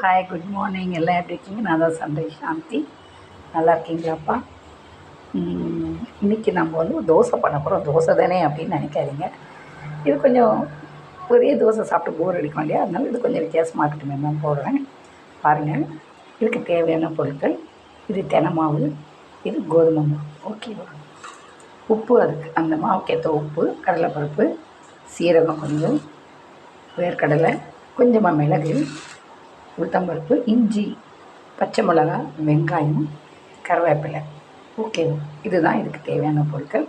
Hi good morning எல்லாம் எப்படி இருக்கீங்க? நான் தான் சண்டை சாந்தி. நல்லா இருக்கீங்களாப்பா? இன்றைக்கி இன்னைக்கு நம்ம வந்து தோசை பண்ண போகிறோம் தோசை தானே அப்படின்னு நினைக்காதீங்க. இது கொஞ்சம் ஒரே தோசை சாப்பிட்டு போர் அடிக்கும் இல்லையா? அதனால இது கொஞ்சம் வித்தியாசமாக இருக்கட்டுமே தான் போடுறேன். பாருங்கள் இதுக்கு தேவையான பொருட்கள். இது தெனை மாவு இது கோதுமை மாவு. ஓகேவா உப்பு அதுக்கு. அந்த மாவுக்கேற்ற உப்பு கடலைப்பருப்பு சீரகம் கொஞ்சம் வேர்க்கடலை கொஞ்சமாக மிளகு உளுத்தம்பருப்பு இஞ்சி பச்சை மிளகா வெங்காயம் கருவேப்பிலை. ஓகே இதுதான் இதுக்கு தேவையான பொருட்கள்.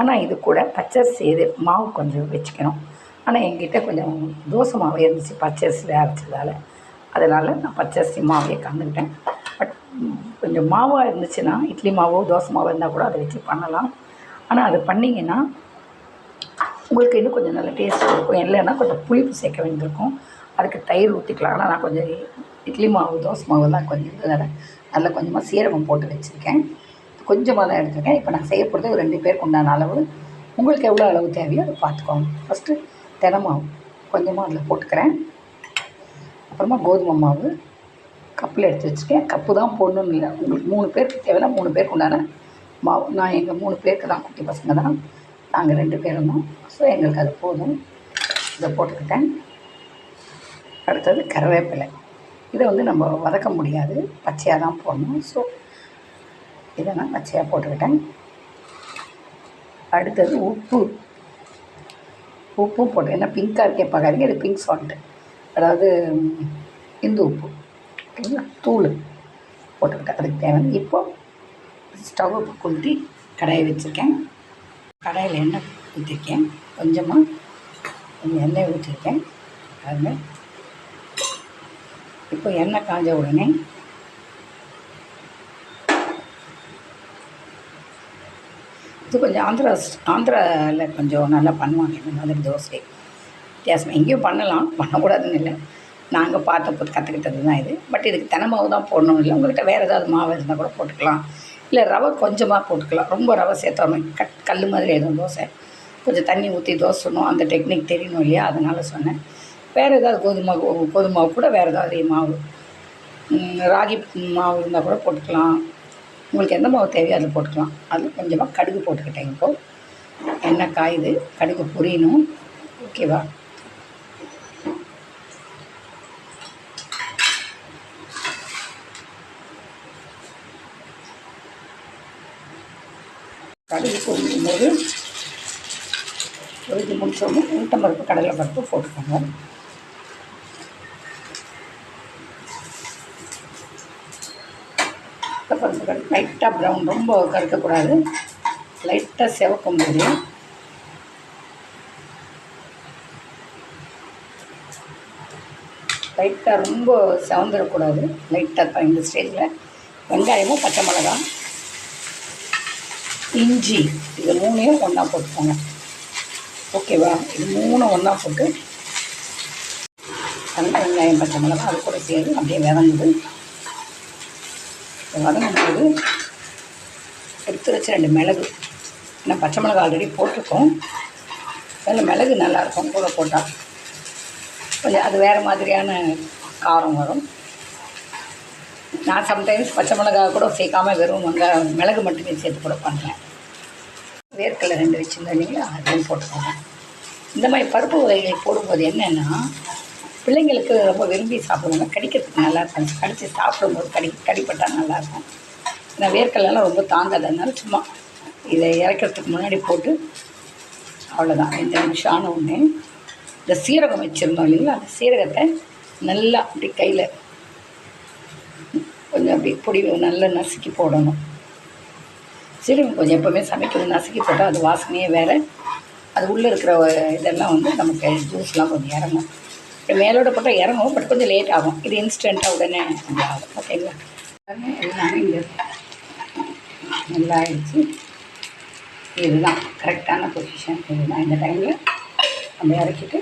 ஆனால் இது கூட பச்சரிசி இது மாவு கொஞ்சம் வச்சுக்கணும். ஆனால் எங்கிட்ட கொஞ்சம் தோசை மாவு இருந்துச்சு பச்சரிசியில் அரைச்சதால். அதனால் நான் பச்சரிசி மாவையே கலந்துக்கிட்டேன். பட் கொஞ்சம் மாவாக இருந்துச்சுன்னா இட்லி மாவோ தோசை மாவோ இருந்தால் கூட அதை வச்சு பண்ணலாம். ஆனால் அது பண்ணிங்கன்னா உங்களுக்கு இன்னும் கொஞ்சம் நல்ல டேஸ்ட் இருக்கும். இல்லைன்னா கொஞ்சம் புளிப்பு சேர்க்க வேண்டியிருக்கும். அதுக்கு தயிர் ஊற்றிக்கலாம் ஆனால் நான் கொஞ்சம் இட்லி மாவு தோசை மாவுலாம் கொஞ்சம் இருந்ததால் நல்லா கொஞ்சமாக சீரகம் போட்டு வச்சுருக்கேன். கொஞ்சமாக தான் எடுத்துருக்கேன். இப்போ நான் செய்ய போகிறது ஒரு ரெண்டு பேருக்கு உண்டான அளவு. உங்களுக்கு எவ்வளோ அளவு தேவையோ அதை பார்த்துக்கோங்க. ஃபஸ்ட்டு தினமாவு மாவு கொஞ்சமாக அதில் போட்டுக்கிறேன். அப்புறமா கோதுமை மாவு கப்பில் எடுத்து வச்சுருக்கேன். கப்பு தான் போடணும்னு இல்லை. உங்களுக்கு மூணு பேருக்கு தேவைன்னா மூணு பேருக்கு உண்டான மாவு. நான் எங்கள் மூணு பேருக்கு தான் குட்டி பசங்க தான். நாங்கள் ரெண்டு பேரும் தான். ஸோ எங்களுக்கு அது போதும். இதை போட்டுக்கிட்டேன். அடுத்தது கருவேப்பிலை. இதை வந்து நம்ம வதக்க முடியாது. பச்சையாக தான் போடணும். ஸோ இதை நான் பச்சையாக போட்டுக்கிட்டேன். அடுத்தது உப்பு. உப்பும் போட்டு ஏன்னா பிங்காக இருக்கே பார்க்காதீங்க இது பிங்க் சால்ட்டு அதாவது இந்து உப்பு. ஓகேங்களா? தூள் போட்டுக்கிட்டேன். அதுக்கு தேவையான இப்போ ஸ்டவ் கொளுத்தி கடாயை வச்சுருக்கேன். கடையில் எண்ணெய் ஊற்றிருக்கேன் கொஞ்சமாக கொஞ்சம் எண்ணெய் ஊற்றிருக்கேன் அது இப்போ எண்ணெய் காஞ்ச உடனே இது கொஞ்சம் ஆந்திரா ஆந்திராவில் கொஞ்சம் நல்லா பண்ணுவாங்க. இந்த மாதிரி தோசை. வித்தியாசம் எங்கேயும் பண்ணலாம். பண்ணக்கூடாதுன்னு இல்லை. நாங்கள் பார்த்து கற்றுக்கிட்டது தான் இது. பட் இதுக்கு தினமாவு தான் போடணும் இல்லை. உங்கள்கிட்ட வேறு ஏதாவது மாவு இருந்தால் கூட போட்டுக்கலாம். இல்லை ரவை கொஞ்சமாக போட்டுக்கலாம். ரொம்ப ரவை சேர்த்தோமே கட் கல் மாதிரி எதுவும் தோசை. கொஞ்சம் தண்ணி ஊற்றி தோசை அந்த டெக்னிக் தெரியணும் இல்லையா? அதனால் சொன்னேன். வேறு ஏதாவது கோதுமை கோதுமாவு கோதுமை கூட வேறு ஏதாவது மாவு. ராகி மாவு இருந்தால் கூட போட்டுக்கலாம். உங்களுக்கு எந்த மாவு தேவையோ அதில் போட்டுக்கலாம். அதில் கொஞ்சமாக கடுகு போட்டுக்கிட்டேன் இப்போது எண்ணெய் காயுது. கடுகு புரியணும். ஓகேவா? கடுகு பொரிக்கும் போது பொரிஞ்சு முடிச்சோடனே உளுத்தம் பருப்பு கடலை பருப்பு போட்டுக்கோங்க. பருப்பு கடு லைட்டாக ப்ரௌன் ரொம்ப கருக்கக்கூடாது. லைட்டாக செவக்கும் போது லைட்டாக ரொம்ப செவந்துடக்கூடாது. லைட்டாக இந்த ஸ்டேஜில் வெங்காயமும் பச்சை மிளகா இஞ்சி. இது மூணையும் ஒன்றா போட்டுக்கோங்க. ஓகேவா? இது மூணு ஒன்றா போட்டு அந்த வெங்காயம் பச்சை மிளகா அது கூட சேர்ந்து அப்படியே வதங்குது. வதங்கும்போது எடுத்து வச்ச ரெண்டு மிளகு. ஏன்னா பச்சை மிளகா ஆல்ரெடி போட்டிருக்கோம். அதில் மிளகு நல்லாயிருக்கும் கூட போட்டால் கொஞ்சம் அது வேறு மாதிரியான காரம் வரும். நான் சம்டைம்ஸ் பச்சை மிளகா கூட சேர்க்காம வெறும் வெங்காயம் மிளகு மட்டுமே சேர்த்து கூட பண்ணுறேன் வேர்க்கடலை ரெண்டு வச்சுருந்தேன் இல்லைங்களா? அதையும் போட்டுக்கோங்க. இந்த மாதிரி பருப்பு வகைகள் போடும்போது என்னென்னா பிள்ளைங்களுக்கு ரொம்ப விரும்பி சாப்பிடுவாங்க. கடிக்கிறதுக்கு நல்லா இருக்கும். கடித்து சாப்பிடும்போது கடி கடிப்பட்டால் நல்லாயிருக்கும் ஏன்னா வேர்க்கடலாம் ரொம்ப தாங்காததுனால சும்மா இதை இறக்கிறதுக்கு முன்னாடி போட்டு அவ்வளோதான் ரெண்டு நிமிஷம் ஆன ஒன்று இந்த சீரகம் வச்சுருந்தோம் இல்லைங்களா? அந்த சீரகத்தை நல்லா அப்படி கையில் அப்படி பொடி நல்லா நசுக்கி போடணும். சீரகம் கொஞ்சம் எப்போவுமே சமைக்கிறது நசுக்கி போட்டால் அது வாசனையே வேறு. அது உள்ளே இருக்கிற இதெல்லாம் வந்து நமக்கு ஜூஸ்லாம் கொஞ்சம் இறங்கும். இப்போ மேலோட போட்டால் இறங்கும் பட் கொஞ்சம் லேட் ஆகும். இது இன்ஸ்டண்ட்டாக உடனே இது ஆகும் ஓகேங்களா எல்லாமே இங்கே நல்லா ஆயிடுச்சு இதுதான் கரெக்டான பொசிஷன் இதுதான் இந்த டைமில் நம்ம இறக்கிட்டு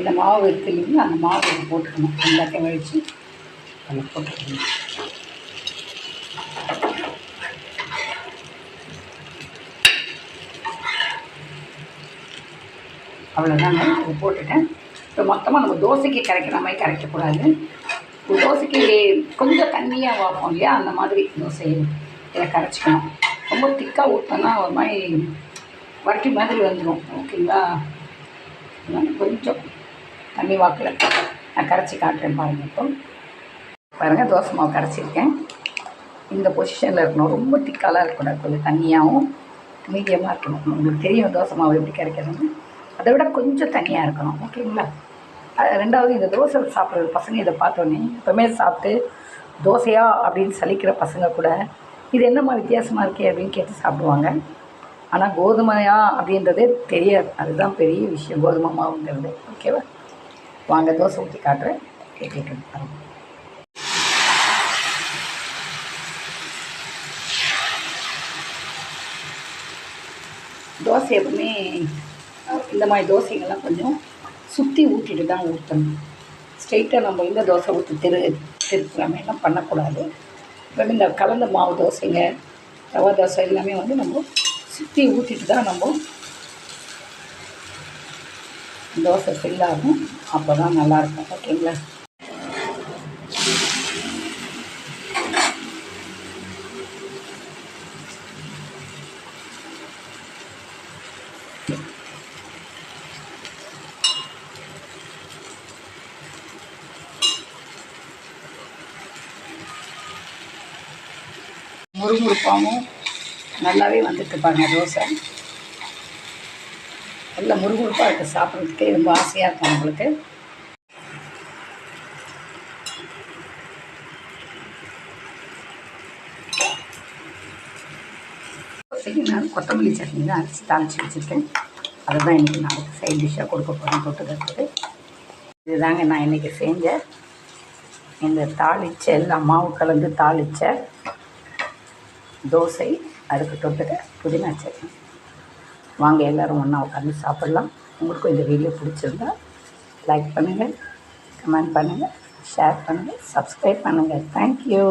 இந்த மாவு இருக்கு இல்லைங்களா அந்த மாவு போட்டுக்கணும். எல்லாத்தையும் வழித்து அதில் போட்டுக்கணும். அவ்வளோதாங்க இது போட்டுட்டேன். இப்போ மொத்தமாக நம்ம தோசைக்கு கரைக்கிற மாதிரி கரைக்கக்கூடாது. தோசைக்கு கொஞ்சம் தண்ணியாக வாப்போம் இல்லையா? அந்த மாதிரி தோசை இதை கரைச்சிக்கணும். ரொம்ப திக்காக ஊற்றினா ஒரு மாதிரி வட்டி மாதிரி வந்துடும் ஓகேங்களா? அதனால கொஞ்சம் தண்ணி வாக்கில். நான் கரைச்சி காட்டுறேன் பாருங்கள் இப்போ. பாருங்கள் தோசை மாவு கரைச்சிருக்கேன். இந்த பொசிஷனில் இருக்கணும். ரொம்ப திக்காலாம் இருக்கக்கூடாது. கொஞ்சம் தண்ணியாகவும் மீடியமாக இருக்கணும். உங்களுக்கு தெரியும் தோசை மாவு எப்படி கரைக்கிறதுன்னு. அதை விட கொஞ்சம் தண்ணியாக இருக்கணும். ஓகேங்களா? ரெண்டாவது இந்த தோசை சாப்பிட்ற பசங்க இதை பார்த்தோன்னே எப்போவுமே சாப்பிட்டு தோசையா அப்படின்னு சலிக்கிற பசங்க கூட இது என்னம்மா வித்தியாசமாக இருக்கே அப்படின்னு கேட்டு சாப்பிடுவாங்க. ஆனால் கோதுமையா அப்படின்றதே தெரியாது. அதுதான் பெரிய விஷயம் கோதுமை மாவுங்கிறது. ஓகேவா? வாங்க தோசை ஊற்றி காட்டுறேன். கேட்டுட்டு தோசை எப்பவுமே இந்த மாதிரி தோசைங்கள்லாம் கொஞ்சம் சுற்றி ஊற்றிட்டு தான் ஊற்றணும் ஸ்ட்ரெயிட்டாக நம்ம இந்த தோசை ஊற்றி திரு திருப்புற மாதிரிலாம் பண்ணக்கூடாது. இப்போ இந்த கலந்த மாவு தோசைங்க ரவா தோசை எல்லாமே வந்து நம்ம சுற்றி ஊற்றிட்டு தான் நம்ம தோசை ஃபில் ஆகும் அப்போ தான் நல்லாயிருக்கும். ஓகேங்களா? முறுமுறுப்பாகவும் நல்லாவே வந்துட்டு பாருங்க தோசை. நல்ல முறுமுறுப்பாக இருக்குது சாப்பிட்றதுக்கே ரொம்ப ஆசையாக இருக்கும் உங்களுக்கு நான் கொத்தமல்லி சட்னி தான் அரைச்சி தாளித்து வச்சுருக்கேன். அதை தான் இன்றைக்கி நான் சைட் டிஷ்ஷாக கொடுக்க போகிறேன் தொட்டுக்கிறதுக்கு. இதுதாங்க நான் இன்றைக்கி செஞ்சேன். இந்த தாளிச்ச எல்லாம் மாவு கலந்து தாளித்த தோசை அதுக்கு தொட்டுக்க புதினா சட்னி. வாங்க எல்லோரும் ஒன்றா உட்காந்து சாப்பிட்லாம். உங்களுக்கும் இந்த வீடியோ பிடிச்சிருந்தா லைக் பண்ணுங்கள் கமெண்ட் பண்ணுங்கள் ஷேர் பண்ணுங்கள் சப்ஸ்கிரைப் பண்ணுங்கள் தேங்க்யூ